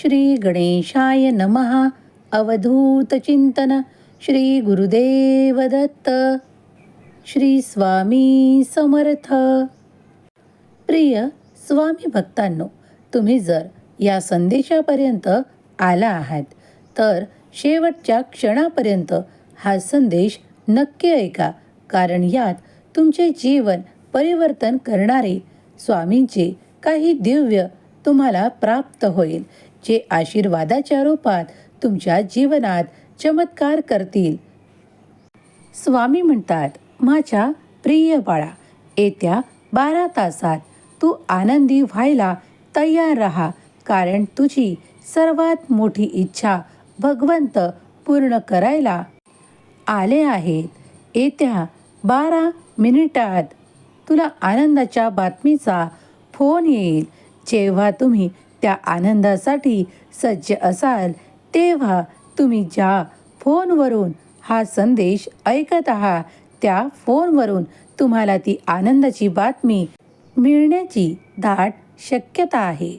श्री गणेशाय नमः. अवधूत चिंतन. श्री गुरुदेव दत्त श्री स्वामी समर्थ. प्रिय स्वामी भक्तांनो तुम्ही जर या संदेशापर्यंत आला आहात तर शेवटच्या क्षणापर्यंत हा संदेश नक्की ऐका कारण यात तुमचे जीवन परिवर्तन करणारे स्वामींचे काही दिव्य तुम्हाला प्राप्त होईल. जे आशीर्वादाच्या रूपात तुमच्या जीवनात चमत्कार करतील. स्वामी म्हणतात माझ्या प्रिय बाळा येत्या बारा तासात तू आनंदी व्हायला तयार राहा कारण तुझी सर्वात मोठी इच्छा भगवंत पूर्ण करायला आले आहेत. येत्या बारा मिनिटात तुला आनंदाच्या बातमीचा फोन येईल. जेव्हा तुम्ही त्या आनंदासाठी सज्ज असाल तेव्हा तुम्ही ज्या फोनवरून हा संदेश ऐकत आहात त्या फोनवरून तुम्हाला ती आनंदाची बातमी मिळण्याची दाट शक्यता आहे.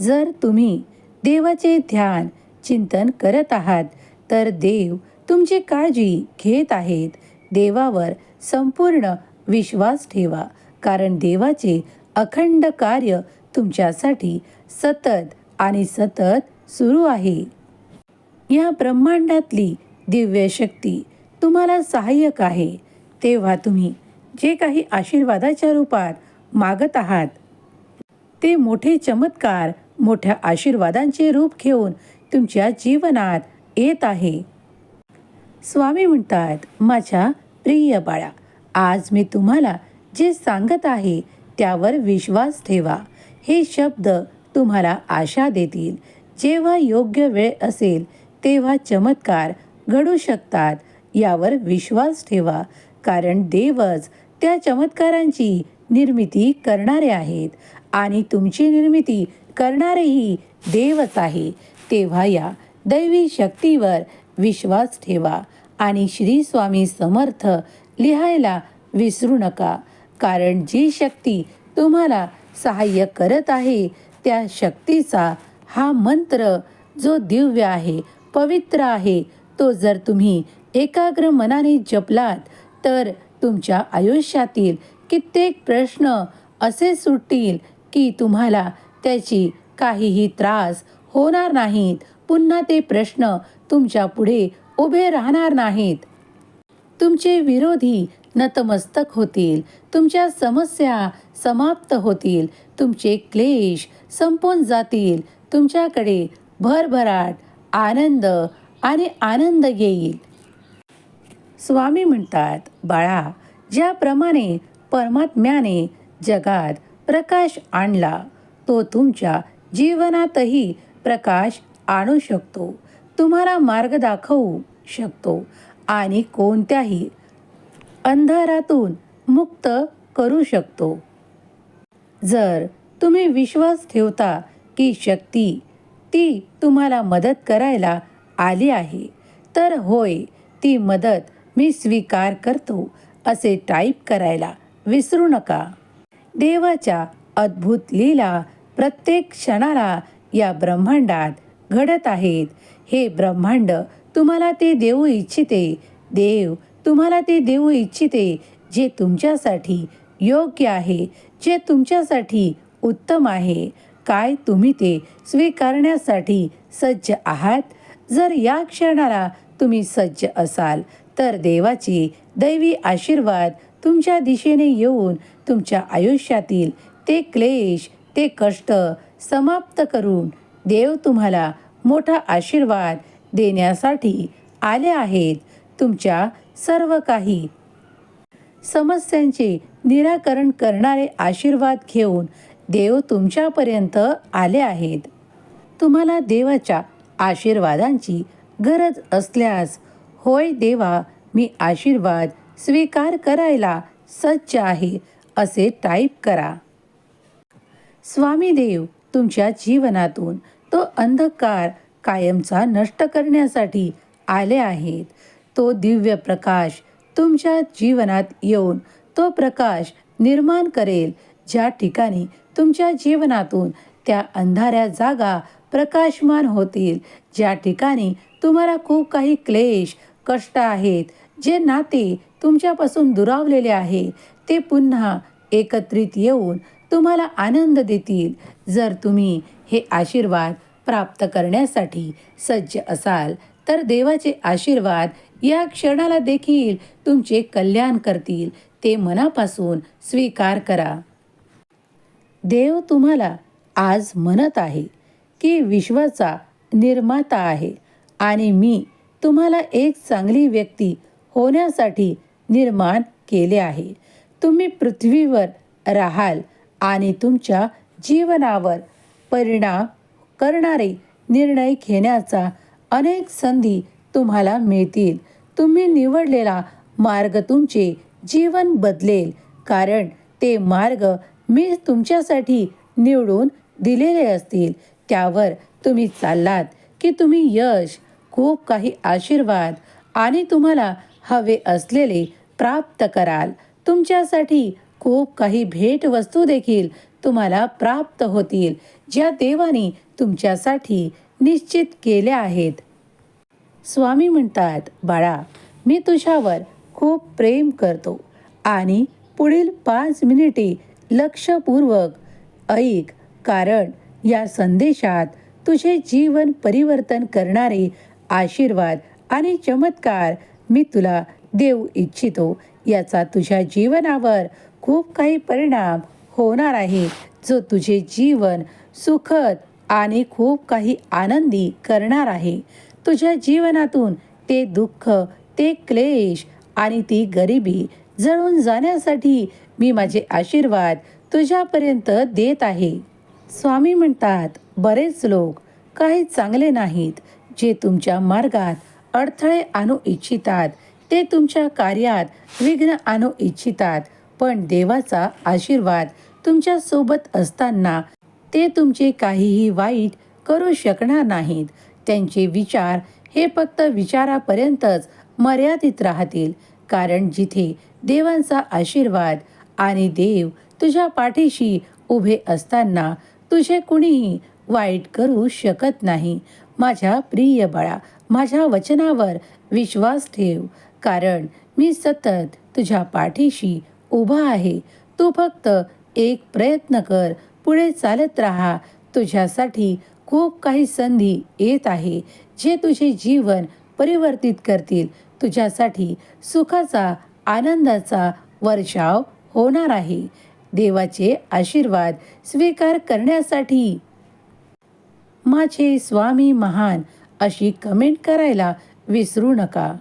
जर तुम्ही देवाचे ध्यान चिंतन करत आहात तर देव तुमची काळजी घेत आहेत. देवावर संपूर्ण विश्वास ठेवा कारण देवाचे अखंड कार्य तुमच्यासाठी सतत आणि सतत सुरू आहे. या ब्रह्मांडातली दिव्य शक्ती तुम्हाला सहाय्यक आहे. तेव्हा तुम्ही जे काही आशीर्वादाच्या रूपात मागत आहात ते मोठे चमत्कार मोठ्या आशीर्वादांचे रूप घेऊन तुमच्या जीवनात येत आहे. स्वामी म्हणतात माझ्या प्रिय बाळा आज मी तुम्हाला जे सांगत आहे त्यावर विश्वास ठेवा. हे शब्द तुम्हाला आशा देतील. जेव्हा योग्य वेळ असेल तेव्हा चमत्कार घडू शकतात. यावर विश्वास ठेवा. कारण देवच त्या चमत्कारांची निर्मिती करणारे आहेत आणि तुमची निर्मिती करणारेही देवच आहे. तेव्हा या दैवी शक्तीवर विश्वास ठेवा आणि श्री स्वामी समर्थ लिहायला विसरू नका. कारण जी शक्ती तुम्हाला सहाय्य करत आहे त्या शक्तीचा हा मंत्र जो दिव्य आहे पवित्र आहे तो जर तुम्ही एकाग्र मनाने जपलात तर तुमच्या आयुष्यातील कित्येक प्रश्न असे सुटतील की तुम्हाला त्याची काहीही त्रास होणार नाहीत. पुन्हा ते प्रश्न तुमच्यापुढे उभे राहणार नाहीत. तुमचे विरोधी नतमस्तक होतील. तुमच्या समस्या समाप्त होतील. तुमचे क्लेश संपून जातील. तुमच्याकडे भरभराट आनंद आणि आनंद येईल. स्वामी म्हणतात बाळा ज्याप्रमाणे परमात्म्याने जगात प्रकाश आणला तो तुमच्या जीवनातही प्रकाश आणू शकतो. तुम्हाला मार्ग दाखवू शकतो आणि कोणत्याही अंधारातून मुक्त करू शकतो. जर तुम्ही विश्वास ठेवता की शक्ती ती तुम्हाला मदत करायला आली आहे. तर होय ती मदत मी स्वीकार करतो असे टाईप करायला विसरू नका. देवाच्या अद्भुत लीला प्रत्येक क्षणाला या ब्रह्मांडात घडत आहेत. हे ब्रह्मांड तुम्हाला ते देऊ इच्छिते देव तुम्हाला ते देऊ इच्छिते जे तुमच्यासाठी योग्य आहे जे तुमच्यासाठी उत्तम आहे. काय तुम्ही ते स्वीकारण्यासाठी सज्ज आहात? जर या क्षणाला तुम्ही सज्ज असाल तर देवाचे दैवी आशीर्वाद तुमच्या दिशेने येऊन तुमच्या आयुष्यातील ते क्लेश ते कष्ट समाप्त करून देव तुम्हाला मोठा आशीर्वाद देण्यासाठी आले आहेत. तुमच्या सर्व काही समस्यांचे निराकरण करणारे आशीर्वाद घेऊन देव तुमच्यापर्यंत आले आहेत. तुम्हाला देवाच्या आशीर्वादांची गरज असल्यास होय देवा मी आशीर्वाद स्वीकार करायला सज्ज आहे असे टाईप करा. स्वामी देव तुमच्या जीवनातून तो अंधकार कायमचा नष्ट करण्यासाठी आले आहेत. तो दिव्य प्रकाश तुमच्या जीवनात येऊन तो प्रकाश निर्माण करेल ज्या ठिकाणी तुमच्या जीवनातून त्या अंधाऱ्या जागा प्रकाशमान होतील ज्या ठिकाणी तुम्हाला खूप काही क्लेश कष्ट आहेत जे नाते तुमच्यापासून दुरावलेले आहे ते पुन्हा एकत्रित येऊन तुम्हाला आनंद देतील. जर तुम्ही हे आशीर्वाद प्राप्त करण्यासाठी सज्ज असाल तर देवाचे आशीर्वाद या क्षणाला देखील तुमचे कल्याण करतील ते मनापासून स्वीकार करा. देव तुम्हाला आज म्हणत आहे की विश्वाचा निर्माता आहे आणि मी तुम्हाला एक चांगली व्यक्ती होण्यासाठी निर्माण केले आहे. तुम्ही पृथ्वीवर राहाल आणि तुमच्या जीवनावर परिणाम करणारे निर्णय घेण्याचा अनेक संधी तुम्हाला मिळतील. तुम्ही निवडलेला मार्ग तुमचे जीवन बदलेल कारण ते मार्ग मी तुमच्यासाठी निवडून दिलेले असतील. त्यावर तुम्ही चाललात की तुम्ही यश खूप काही आशीर्वाद आणि तुम्हाला हवे असलेले प्राप्त कराल. तुमच्यासाठी खूप काही भेटवस्तू देखील तुम्हाला प्राप्त होतील ज्या देवाने तुमच्यासाठी निश्चित केल्या आहेत. स्वामी म्हणतात बाळा मी तुझ्यावर खूप प्रेम करतो आणि पुढील पाच मिनिटे लक्षपूर्वक ऐक. कारण या संदेशात तुझे जीवन परिवर्तन करणारे आशीर्वाद आणि चमत्कार मी तुला देऊ इच्छितो. याचा तुझ्या जीवनावर खूप काही परिणाम होणार आहे जो तुझे जीवन सुखद आणि खूप काही आनंदी करणार आहे. तुझ्या जीवनातून ते दुःख ते क्लेश आणि ती गरिबी जळून जाण्यासाठी मी माझे आशीर्वाद तुझ्यापर्यंत देत आहे. स्वामी म्हणतात बरेच लोक काही चांगले नाहीत जे तुमच्या मार्गात अडथळे आणू इच्छितात ते तुमच्या कार्यात विघ्न आणू इच्छितात पण देवाचा आशीर्वाद तुमच्यासोबत असताना ते तुमचे काहीही वाईट करू शकणार नाहीत. त्यांचे विचार हे फक्त विचारापर्यंतच मर्यादित राहतील कारण जिथे देवांचा आशीर्वाद आणि देव तुझ्या पाठीशी उभे असताना तुझे कुणीही वाईट करू शकत नाही. माझ्या प्रिय बाळा माझ्या वचनावर विश्वास ठेव कारण मी सतत तुझ्या पाठीशी उभा आहे. तू फक्त एक प्रयत्न कर पुढे चालत राहा. तुझ्यासाठी खूप काही संधी येत आहे जे तुझे जीवन परिवर्तित करतील. तुझ्यासाठी सुखाचा आनंदाचा वर्षाव होणार आहे. देवाचे आशीर्वाद स्वीकार करण्यासाठी माझे स्वामी महान अशी कमेंट करायला विसरू नका.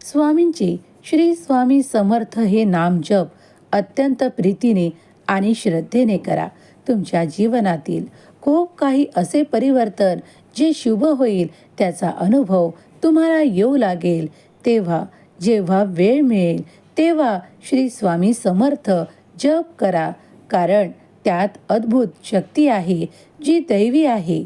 स्वामींचे श्री स्वामी समर्थ हे नाम जप अत्यंत प्रीतीने आणि श्रद्धेने करा. तुमच्या जीवनातील खूप काही असे परिवर्तन जे शुभ होईल त्याचा अनुभव तुम्हाला येऊ लागेल. तेव्हा जेव्हा वेळ मिळेल तेव्हा श्री स्वामी समर्थ जप करा. कारण त्यात अद्भुत शक्ती आहे जी दैवी आहे.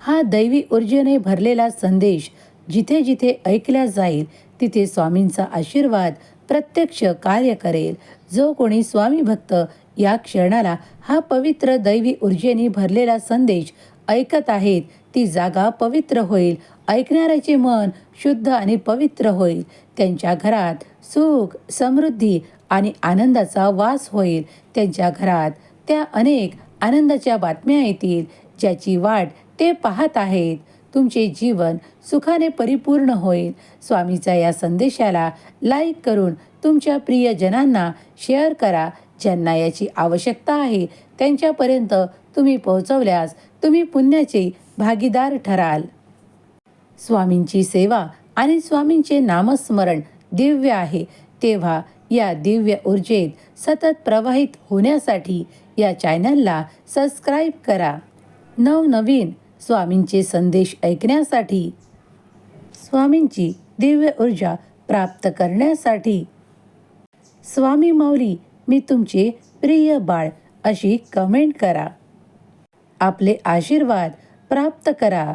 हा दैवी ऊर्जेने भरलेला संदेश जिथे जिथे ऐकला जाईल तिथे स्वामींचा आशीर्वाद प्रत्यक्ष कार्य करेल. जो कोणी स्वामी भक्त या क्षणाला हा पवित्र दैवी ऊर्जेने भरलेला संदेश ऐकत आहेत ती जागा पवित्र होईल ऐकणाऱ्याचे मन शुद्ध आणि पवित्र होईल. त्यांच्या घरात सुख समृद्धी आणि आनंदाचा वास होईल. त्यांच्या घरात त्या अनेक आनंदाच्या बातम्या येतील. ज्याची वाट ते पाहत आहेत. तुमचे जीवन सुखाने परिपूर्ण होईल. स्वामीचा या संदेशाला लाईक करून तुमच्या प्रियजनांना शेअर करा. ज्यांना याची आवश्यकता आहे त्यांच्यापर्यंत तुम्ही पोहोचवल्यास तुम्ही पुण्याचे भागीदार ठराल. स्वामींची सेवा आणि स्वामींचे नामस्मरण दिव्य आहे. तेव्हा या दिव्य ऊर्जेत सतत प्रवाहित होण्यासाठी या चॅनलला सबस्क्राईब करा. नवनवीन स्वामींचे संदेश ऐकण्यासाठी स्वामींची दिव्य ऊर्जा प्राप्त करण्यासाठी स्वामी मौली मी तुमचे प्रिय बाळ अशी कमेंट करा. आपले आशीर्वाद प्राप्त करा.